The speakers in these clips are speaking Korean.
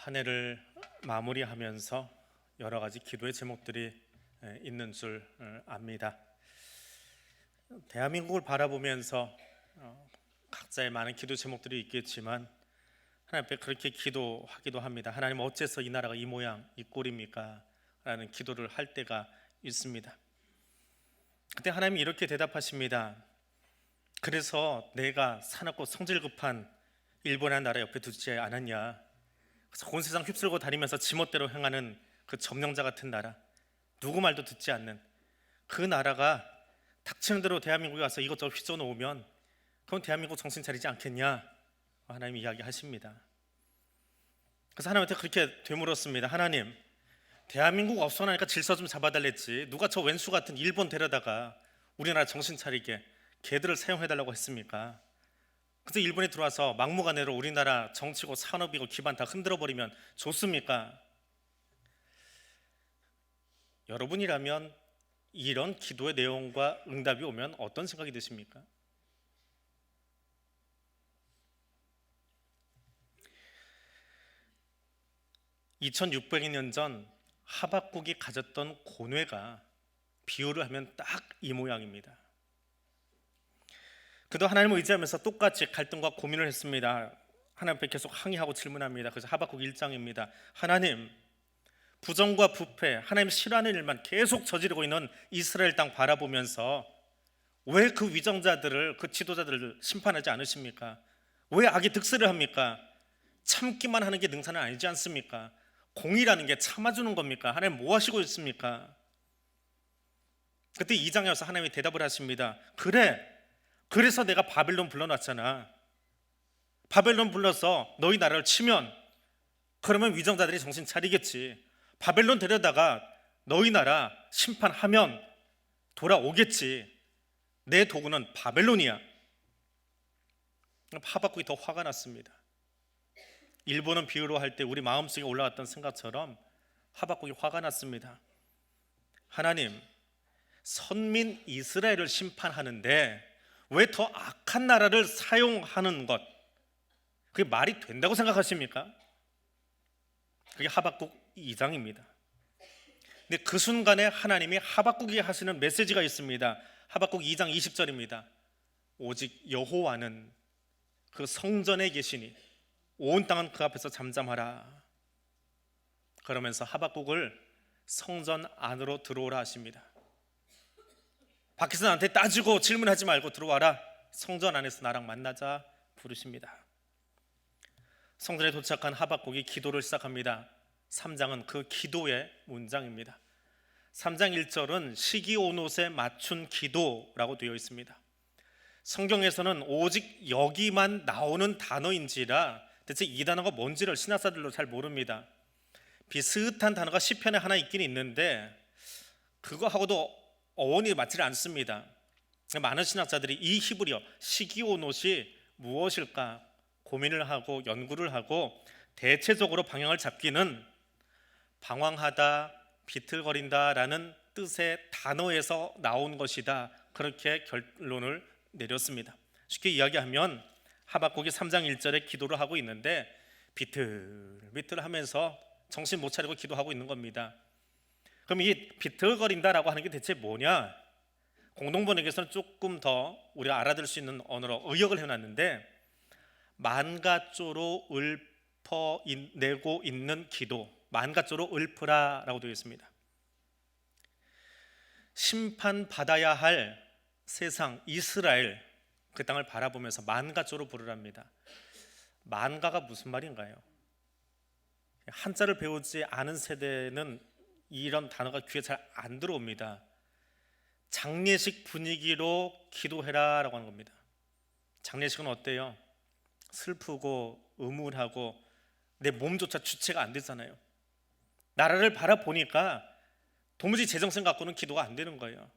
한 해를 마무리하면서 여러 가지 기도의 제목들이 에, 있는 줄 어, 압니다. 대한민국을 바라보면서 어, 각자의 많은 기도 제목들이 있겠지만 하나님 앞에 그렇게 기도하기도 합니다. 하나님 어째서 이 나라가 이 모양 이 꼴입니까? 라는 기도를 할 때가 있습니다. 그때 하나님이 이렇게 대답하십니다. 그래서 내가 사납고 성질 급한 일본의 나라 옆에 두지 않았냐? 그래서 온 세상 휩쓸고 다니면서 지멋대로 행하는 그 점령자 같은 나라, 누구 말도 듣지 않는 그 나라가 닥치는 대로 대한민국에 와서 이것저것 휘저 놓으면 그건 대한민국 정신 차리지 않겠냐? 하나님이 이야기하십니다. 그래서 하나님한테 그렇게 되물었습니다. 하나님, 대한민국 없어나니까 질서 좀 잡아달랬지. 누가 저 왼수 같은 일본 데려다가 우리나라 정신 차리게 개들을 사용해달라고 했습니까? 그래서 일본이 들어와서 막무가내로 우리나라 정치고 산업이고 기반 다 흔들어 버리면 좋습니까? 여러분이라면 이런 기도의 내용과 응답이 오면 어떤 생각이 드십니까? (2600년) 전 하박국이 가졌던 고뇌가 비유를 하면 딱 이 모양입니다. 그도 하나님을 의지하면서 똑같이 갈등과 고민을 했습니다. 하나님 앞에 계속 항의하고 질문합니다. 그래서 하박국 1장입니다. 하나님, 부정과 부패, 하나님 싫어하는 일만 계속 저지르고 있는 이스라엘 땅 바라보면서 왜 그 위정자들을 그 지도자들을 심판하지 않으십니까? 왜 악이 득세를 합니까? 참기만 하는 게 능사는 아니지 않습니까? 공의라는 게 참아주는 겁니까? 하나님 뭐 하시고 있습니까? 그때 2장에 와서 하나님이 대답을 하십니다. 그래, 그래서 내가 바벨론 불러놨잖아. 바벨론 불러서 너희 나라를 치면 그러면 위정자들이 정신 차리겠지. 바벨론 데려다가 너희 나라 심판하면 돌아오겠지. 내 도구는 바벨론이야. 하박국이 더 화가 났습니다. 일본은 비유로 할 때 우리 마음속에 올라왔던 생각처럼 하박국이 화가 났습니다. 하나님, 선민 이스라엘을 심판하는데 왜 더 악한 나라를 사용하는 것 그게 말이 된다고 생각하십니까? 그게 하박국 2장입니다. 근데 그 순간에 하나님이 하박국이 하시는 메시지가 있습니다. 하박국 2장 20절입니다. 오직 여호와는 그 성전에 계시니 온 땅은 그 앞에서 잠잠하라. 그러면서 하박국을 성전 안으로 들어오라 하십니다. 밖에서 나한테 따지고 질문하지 말고 들어와라. 성전 안에서 나랑 만나자 부르십니다. 성전에 도착한 하박국이 기도를 시작합니다. 3장은 그 기도의 문장입니다. 3장 1절은 시기온옷에 맞춘 기도라고 되어 있습니다. 성경에서는 오직 여기만 나오는 단어인지라 대체 이 단어가 뭔지를 신학사들도 잘 모릅니다. 비슷한 단어가 시편에 하나 있긴 있는데 그거하고도 어원이 맞지 않습니다. 많은 신학자들이 이 히브리어 시기온옷이 무엇일까 고민을 하고 연구를 하고 대체적으로 방향을 잡기는 방황하다, 비틀거린다라는 뜻의 단어에서 나온 것이다. 그렇게 결론을 내렸습니다. 쉽게 이야기하면 하박국이 3장 1절에 기도를 하고 있는데 비틀비틀 하면서 정신 못 차리고 기도하고 있는 겁니다. 그럼 이 비틀거린다라고 하는 게 대체 뭐냐? 공동번역에서는 조금 더 우리가 알아들 수 있는 언어로 의역을 해놨는데 만가조로 읊어 내고 있는 기도, 만가조로 읊으라라고 되어 있습니다. 심판 받아야 할 세상 이스라엘 그 땅을 바라보면서 만가조로 부르랍니다. 만가가 무슨 말인가요? 한자를 배우지 않은 세대는 이런 단어가 귀에 잘 안 들어옵니다. 장례식 분위기로 기도해라라고 하는 겁니다. 장례식은 어때요? 슬프고 음울하고 내 몸조차 주체가 안 되잖아요. 나라를 바라보니까 도무지 제정신 갖고는 기도가 안 되는 거예요.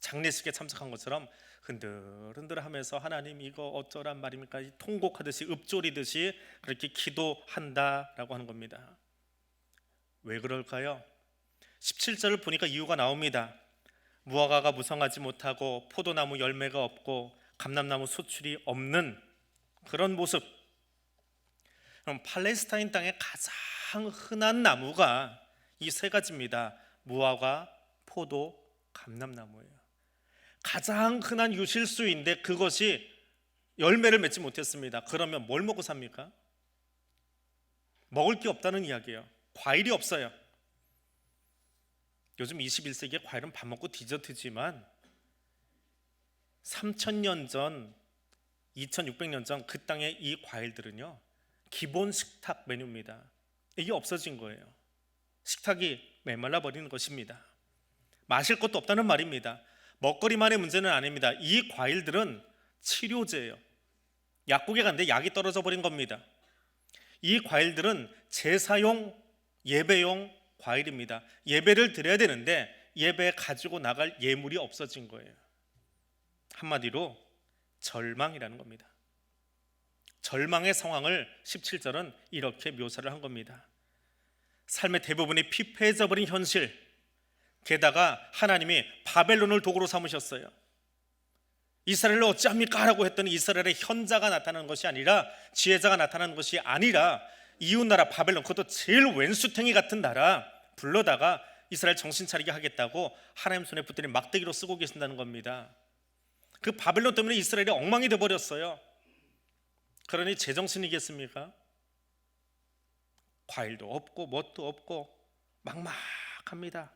장례식에 참석한 것처럼 흔들흔들하면서 하나님 이거 어쩌란 말입니까? 통곡하듯이 읊조리듯이 그렇게 기도한다라고 하는 겁니다. 왜 그럴까요? 17절을 보니까 이유가 나옵니다. 무화과가 무성하지 못하고 포도나무 열매가 없고 감람나무 수출이 없는 그런 모습. 그럼 팔레스타인 가장 가장 흔한 나무가 이 세 가지입니다. 무화과, 포도, 감람나무예요. 가장 흔한 유실수인데 그것이 열매를 맺지 못했습니다. 그러면 뭘 먹고 삽니까? 먹을 게 없다는 이야기예요. 과일이 없어요. 요즘 21세기에 과일은 밥 먹고 디저트지만 3천년 전, 2600년 전 그 땅의 이 과일들은요. 기본 식탁 메뉴입니다. 이게 없어진 거예요. 식탁이 메말라 버리는 것입니다. 마실 것도 없다는 말입니다. 먹거리만의 문제는 아닙니다. 이 과일들은 치료제예요. 약국에 갔는데 약이 떨어져 버린 겁니다. 이 과일들은 제사용 예배용 과일입니다. 예배를 드려야 되는데 예배 가지고 나갈 예물이 없어진 거예요. 한마디로 절망이라는 겁니다. 절망의 상황을 17절은 이렇게 묘사를 한 겁니다. 삶의 대부분이 피폐해져 버린 현실. 게다가 하나님이 바벨론을 도구로 삼으셨어요. 이스라엘을 어찌합니까? 라고 했더니 이스라엘의 현자가 나타나는 것이 아니라 지혜자가 나타나는 것이 아니라 이웃 나라 바벨론 그것도 제일 왼수탱이 같은 나라 불러다가 이스라엘 정신 차리게 하겠다고 하나님 손에 붙들린 막대기로 쓰고 계신다는 겁니다. 그 바벨론 때문에 이스라엘이 엉망이 돼 버렸어요. 그러니 제정신이겠습니까? 과일도 없고 뭣도 없고 막막합니다.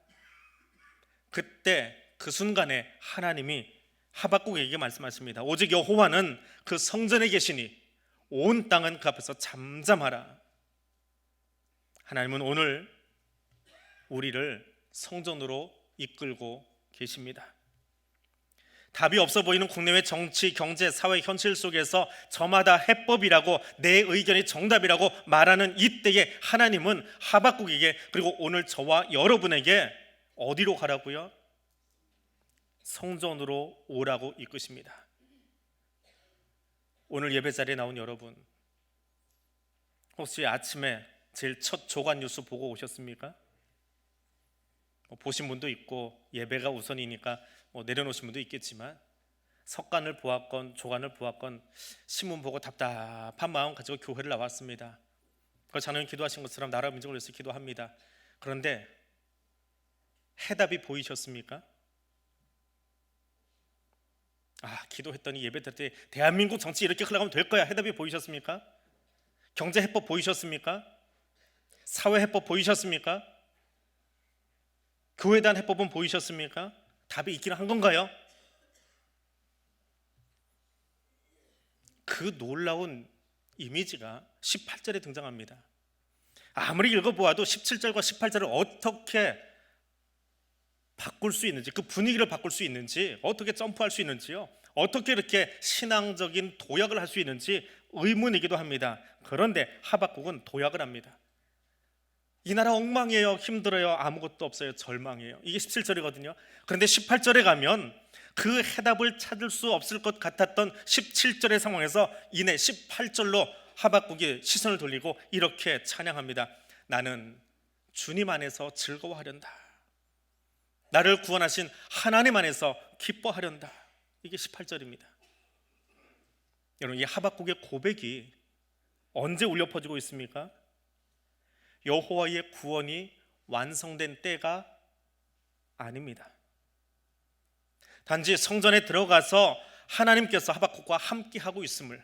그때 그 순간에 하나님이 하박국에게 말씀하십니다. 오직 여호와는 그 성전에 계시니 온 땅은 그 앞에서 잠잠하라. 하나님은 오늘 우리를 성전으로 이끌고 계십니다. 답이 없어 보이는 국내외 정치, 경제, 사회 현실 속에서 저마다 해법이라고 내 의견이 정답이라고 말하는 이때에 하나님은 하박국에게 그리고 오늘 저와 여러분에게 어디로 가라고요? 성전으로 오라고 이끄십니다. 오늘 예배 자리에 나온 여러분 혹시 아침에 제일 첫 조간 뉴스 보고 오셨습니까? 뭐 보신 분도 있고 예배가 우선이니까 뭐 내려놓으신 분도 있겠지만 석간을 보았건 조간을 보았건 신문 보고 답답한 마음 가지고 교회를 나왔습니다. 그 자녀님 기도하신 것처럼 나라 민족을 위해서 기도합니다. 그런데 해답이 보이셨습니까? 아 기도했더니 예배 때 대한민국 정치 이렇게 흘러가면 될 거야 해답이 보이셨습니까? 경제 해법 보이셨습니까? 사회 해법 보이셨습니까? 교회에 대한 해법은 보이셨습니까? 답이 있기는 한 건가요? 그 놀라운 이미지가 18절에 등장합니다. 아무리 읽어보아도 17절과 18절을 어떻게 바꿀 수 있는지 그 분위기를 바꿀 수 있는지 어떻게 점프할 수 있는지요 어떻게 이렇게 신앙적인 도약을 할 수 있는지 의문이기도 합니다 그런데 하박국은 도약을 합니다 이 나라 엉망이에요. 힘들어요. 아무것도 없어요. 절망이에요. 이게 17절이거든요. 그런데 18절에 가면 그 해답을 찾을 수 없을 것 같았던 17절의 상황에서 이내 18절로 하박국이 시선을 돌리고 이렇게 찬양합니다. 나는 주님 안에서 즐거워하련다. 나를 구원하신 하나님 안에서 기뻐하련다. 이게 18절입니다. 여러분 이 하박국의 고백이 언제 울려 퍼지고 있습니까? 여호와의 구원이 완성된 때가 아닙니다. 단지 성전에 들어가서 하나님께서 하박국과 함께 하고 있음을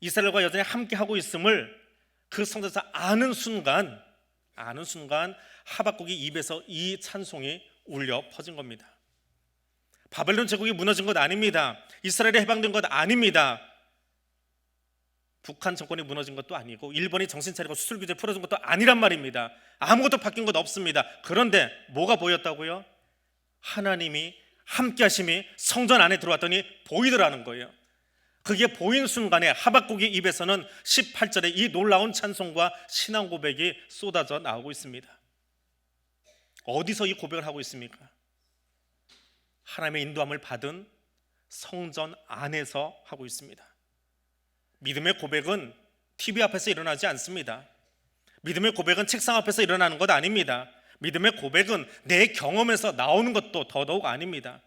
이스라엘과 여전히 함께 하고 있음을 그 성전에서 아는 순간 아는 순간 하박국이 입에서 이 찬송이 울려 퍼진 겁니다. 바벨론 제국이 무너진 것 아닙니다. 이스라엘이 해방된 것 아닙니다. 북한 정권이 무너진 것도 아니고 일본이 정신 차리고 수출 규제 풀어준 것도 아니란 말입니다. 아무것도 바뀐 것 없습니다. 그런데 뭐가 보였다고요? 하나님이 함께 하심이 성전 안에 들어왔더니 보이더라는 거예요. 그게 보인 순간에 하박국의 입에서는 18절에 이 놀라운 찬송과 신앙 고백이 쏟아져 나오고 있습니다. 어디서 이 고백을 하고 있습니까? 하나님의 인도함을 받은 성전 안에서 하고 있습니다. 믿음의 고백은 TV 앞에서 일어나지 않습니다. 믿음의 고백은 책상 앞에서 일어나는 것 아닙니다. 믿음의 고백은 내 경험에서 나오는 것도 더더욱 아닙니다.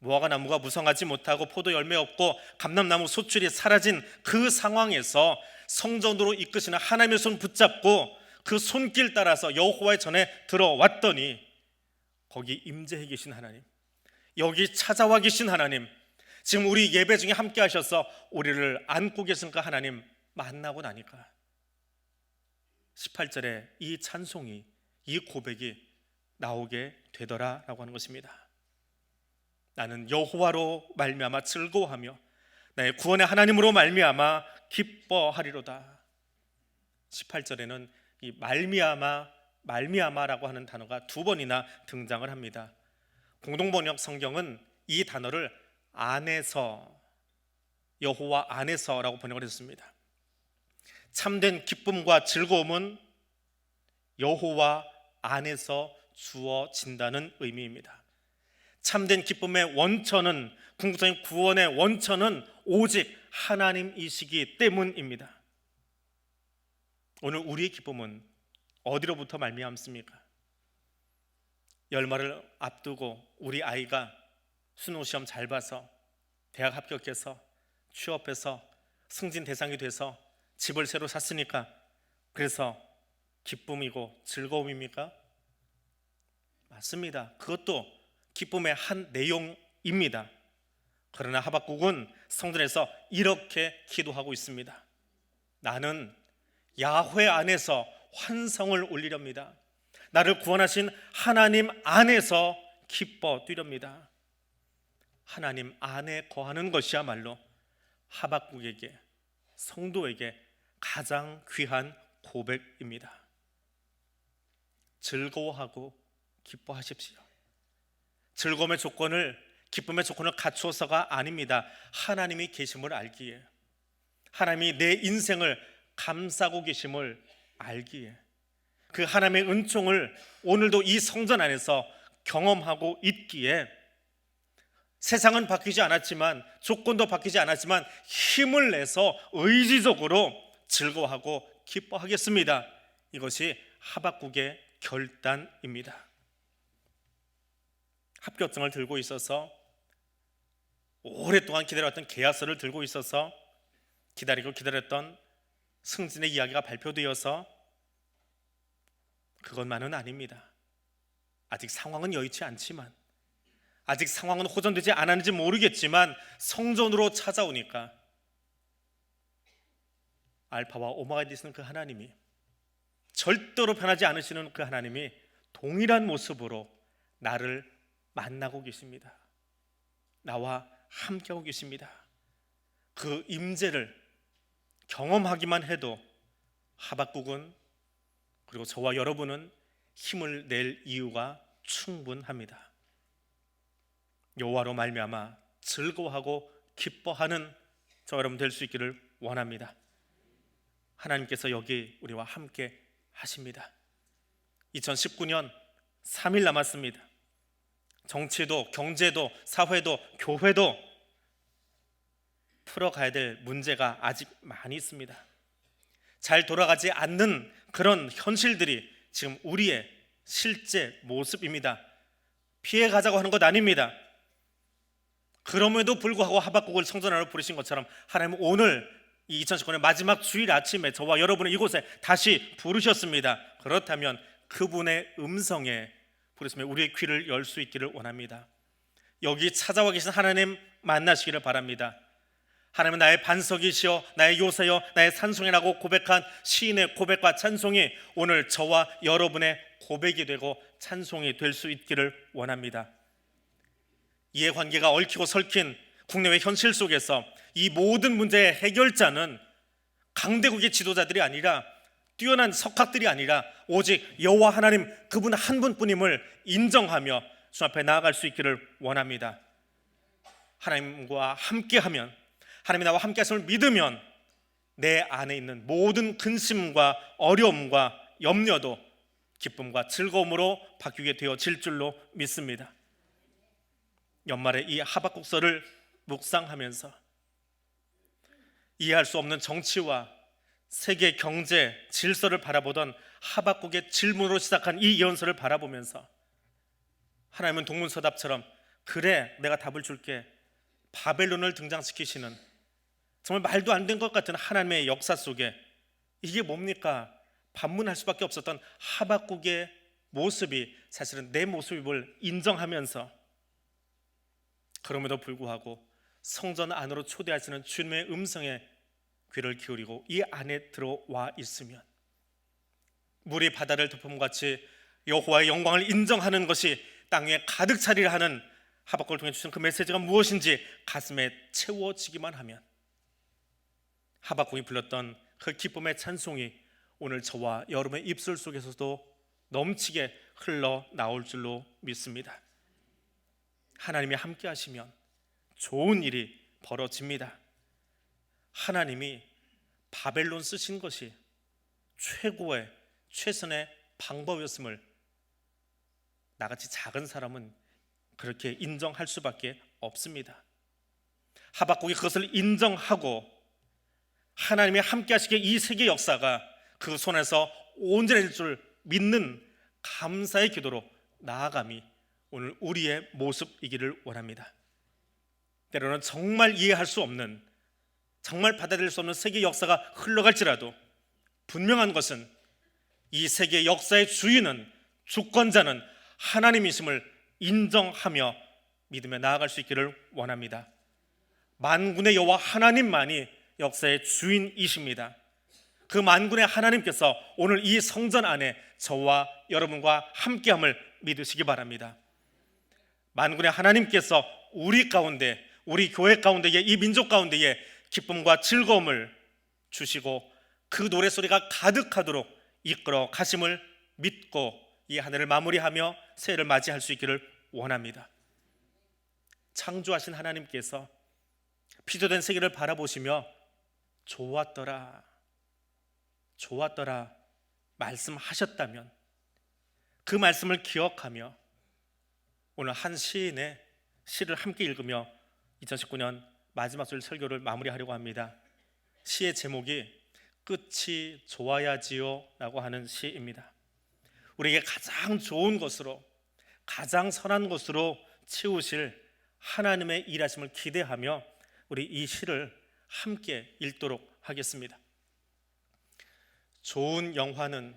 무화과 나무가 무성하지 못하고 포도 열매 없고 감람나무 소출이 사라진 그 상황에서 성전으로 이끄시는 하나님의 손 붙잡고 그 손길 따라서 여호와의 전에 들어왔더니 거기 임재해 계신 하나님, 여기 찾아와 계신 하나님, 지금 우리 예배 중에 함께 하셔서 우리를 안고 계신 그 하나님 만나고 나니까 18절에 이 찬송이 이 고백이 나오게 되더라라고 하는 것입니다. 나는 여호와로 말미암아 즐거워하며 나의 구원의 하나님으로 말미암아 기뻐하리로다. 18절에는 이 말미암아 말미암아라고 하는 단어가 두 번이나 등장을 합니다. 공동 번역 성경은 이 단어를 안에서 여호와 안에서라고 번역을 했습니다. 참된 기쁨과 즐거움은 여호와 안에서 주어진다는 의미입니다. 참된 기쁨의 원천은 궁극적인 구원의 원천은 오직 하나님이시기 때문입니다. 오늘 우리의 기쁨은 어디로부터 말미암습니까? 열마를 앞두고 우리 아이가 수능 시험 잘 봐서 대학 합격해서 취업해서 승진 대상이 돼서 집을 새로 샀으니까 그래서 기쁨이고 즐거움입니까? 맞습니다. 그것도 기쁨의 한 내용입니다. 그러나 하박국은 성전에서 이렇게 기도하고 있습니다. 나는 야훼 안에서 환성을 올리렵니다. 나를 구원하신 하나님 안에서 기뻐 뛰렵니다. 하나님 안에 거하는 것이야말로 하박국에게 성도에게 가장 귀한 고백입니다. 즐거워하고 기뻐하십시오. 즐거움의 조건을 기쁨의 조건을 갖추어서가 아닙니다. 하나님이 계심을 알기에 하나님이 내 인생을 감싸고 계심을 알기에 그 하나님의 은총을 오늘도 이 성전 안에서 경험하고 있기에 세상은 바뀌지 않았지만 조건도 바뀌지 않았지만 힘을 내서 의지적으로 즐거워하고 기뻐하겠습니다. 이것이 하박국의 결단입니다. 합격증을 들고 있어서 오랫동안 기다렸던 계약서를 들고 있어서 기다리고 기다렸던 승진의 이야기가 발표되어서 그것만은 아닙니다. 아직 상황은 여의치 않지만 아직 상황은 호전되지 않았는지 모르겠지만 성전으로 찾아오니까 알파와 오마가 되시는 그 하나님이 절대로 변하지 않으시는 그 하나님이 동일한 모습으로 나를 만나고 계십니다. 나와 함께하고 계십니다. 그 임재를 경험하기만 해도 하박국은 그리고 저와 여러분은 힘을 낼 이유가 충분합니다. 여호와로 말미암아 즐거워하고 기뻐하는 저 여러분 될 수 있기를 원합니다. 하나님께서 여기 우리와 함께 하십니다. 2019년 3일 남았습니다. 정치도 경제도 사회도 교회도 풀어가야 될 문제가 아직 많이 있습니다. 잘 돌아가지 않는 그런 현실들이 지금 우리의 실제 모습입니다. 피해 가자고 하는 것 아닙니다. 그럼에도 불구하고 하박국을 성전하러 부르신 것처럼 하나님은 오늘 이 2019년 마지막 주일 아침에 저와 여러분을 이곳에 다시 부르셨습니다. 그렇다면 그분의 음성에 부르시면 우리의 귀를 열 수 있기를 원합니다. 여기 찾아와 계신 하나님 만나시기를 바랍니다. 하나님은 나의 반석이시여 나의 요새여 나의 산송이라고 고백한 시인의 고백과 찬송이 오늘 저와 여러분의 고백이 되고 찬송이 될 수 있기를 원합니다. 이해관계가 얽히고 설킨 국내외 현실 속에서 이 모든 문제의 해결자는 강대국의 지도자들이 아니라 뛰어난 석학들이 아니라 오직 여호와 하나님 그분 한 분뿐임을 인정하며 주 앞에 나아갈 수 있기를 원합니다. 하나님과 함께하면 하나님이 나와 함께하심을 믿으면 내 안에 있는 모든 근심과 어려움과 염려도 기쁨과 즐거움으로 바뀌게 되어질 줄로 믿습니다. 연말에 이 하박국서를 묵상하면서 이해할 수 없는 정치와 세계 경제 질서를 바라보던 하박국의 질문으로 시작한 이 예언서를 바라보면서 하나님은 동문서답처럼 그래 내가 답을 줄게 바벨론을 등장시키시는 정말 말도 안 된 것 같은 하나님의 역사 속에 이게 뭡니까? 반문할 수밖에 없었던 하박국의 모습이 사실은 내 모습을 인정하면서 그럼에도 불구하고 성전 안으로 초대하시는 주님의 음성에 귀를 기울이고 이 안에 들어와 있으면 물이 바다를 덮음 같이 여호와의 영광을 인정하는 것이 땅에 가득 차리라 하는 하박국을 통해 주신 그 메시지가 무엇인지 가슴에 채워지기만 하면 하박국이 불렀던 그 기쁨의 찬송이 오늘 저와 여러분의 입술 속에서도 넘치게 흘러 나올 줄로 믿습니다. 하나님이 함께 하시면 좋은 일이 벌어집니다. 하나님이 바벨론 쓰신 것이 최고의 최선의 방법이었음을 나같이 작은 사람은 그렇게 인정할 수밖에 없습니다. 하박국이 그것을 인정하고 하나님이 함께 하시기에 이 세계 역사가 그 손에서 온전해질 줄 믿는 감사의 기도로 나아감이 오늘 우리의 모습이기를 원합니다. 때로는 정말 이해할 수 없는 정말 받아들일 수 없는 세계 역사가 흘러갈지라도 분명한 것은 이 세계 역사의 주인은 주권자는 하나님이심을 인정하며 믿으며 나아갈 수 있기를 원합니다. 만군의 여호와 하나님만이 역사의 주인이십니다. 그 만군의 하나님께서 오늘 이 성전 안에 저와 여러분과 함께함을 믿으시기 바랍니다. 만군의 하나님께서 우리 가운데, 우리 교회 가운데에 이 민족 가운데에 기쁨과 즐거움을 주시고 그 노래 소리가 가득하도록 이끌어 가심을 믿고 이 한 해를 마무리하며 새해를 맞이할 수 있기를 원합니다. 창조하신 하나님께서 피조된 세계를 바라보시며 좋았더라, 좋았더라 말씀하셨다면 그 말씀을 기억하며 오늘 한 시인의 시를 함께 읽으며 2019년 마지막 절 설교를 마무리하려고 합니다. 시의 제목이 끝이 좋아야지요라고 하는 시입니다. 우리에게 가장 좋은 것으로 가장 선한 것으로 치우실 하나님의 일하심을 기대하며 우리 이 시를 함께 읽도록 하겠습니다. 좋은 영화는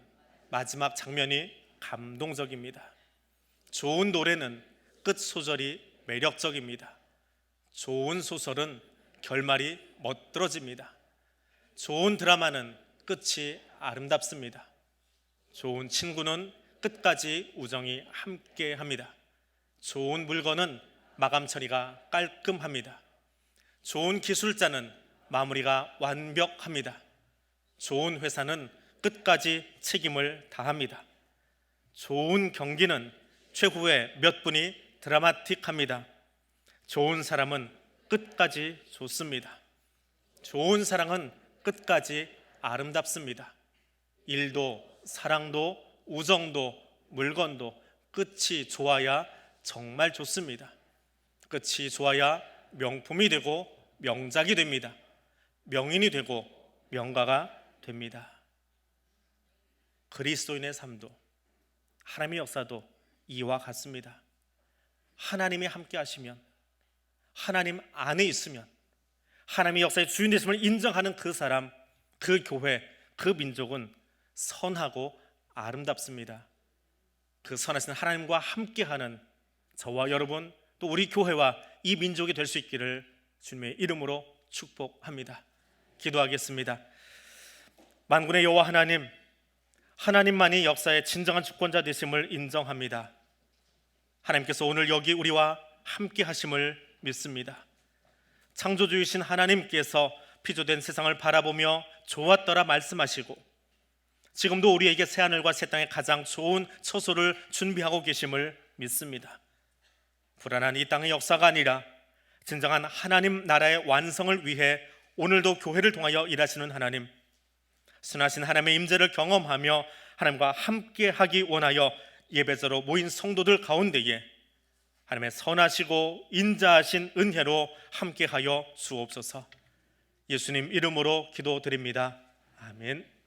마지막 장면이 감동적입니다. 좋은 노래는 끝 소절이 매력적입니다. 좋은 소설은 결말이 멋들어집니다. 좋은 드라마는 끝이 아름답습니다. 좋은 친구는 끝까지 우정이 함께 합니다. 좋은 물건은 마감 처리가 깔끔합니다. 좋은 기술자는 마무리가 완벽합니다. 좋은 회사는 끝까지 책임을 다합니다. 좋은 경기는 최후의 몇 분이 드라마틱합니다. 좋은 사람은 끝까지 좋습니다. 좋은 사랑은 끝까지 아름답습니다. 일도 사랑도 우정도 물건도 끝이 좋아야 정말 좋습니다. 끝이 좋아야 명품이 되고 명작이 됩니다. 명인이 되고 명가가 됩니다. 그리스도인의 삶도 하나님의 역사도 이와 같습니다. 하나님이 함께 하시면 하나님 안에 있으면 하나님의 역사의 주인 되심을 인정하는 그 사람, 그 교회, 그 민족은 선하고 아름답습니다. 그 선하신 하나님과 함께하는 저와 여러분 또 우리 교회와 이 민족이 될 수 있기를 주님의 이름으로 축복합니다. 기도하겠습니다. 만군의 여호와 하나님, 하나님만이 역사의 진정한 주권자 되심을 인정합니다. 하나님께서 오늘 여기 우리와 함께 하심을 믿습니다. 창조주이신 하나님께서 피조된 세상을 바라보며 좋았더라 말씀하시고 지금도 우리에게 새 하늘과 새 땅의 가장 좋은 처소를 준비하고 계심을 믿습니다. 불안한 이 땅의 역사가 아니라 진정한 하나님 나라의 완성을 위해 오늘도 교회를 통하여 일하시는 하나님, 순하신 하나님의 임재를 경험하며 하나님과 함께 하기 원하여 예배자로 모인 성도들 가운데에 하나님의 선하시고 인자하신 은혜로 함께하여 주옵소서. 예수님 이름으로 기도드립니다. 아멘.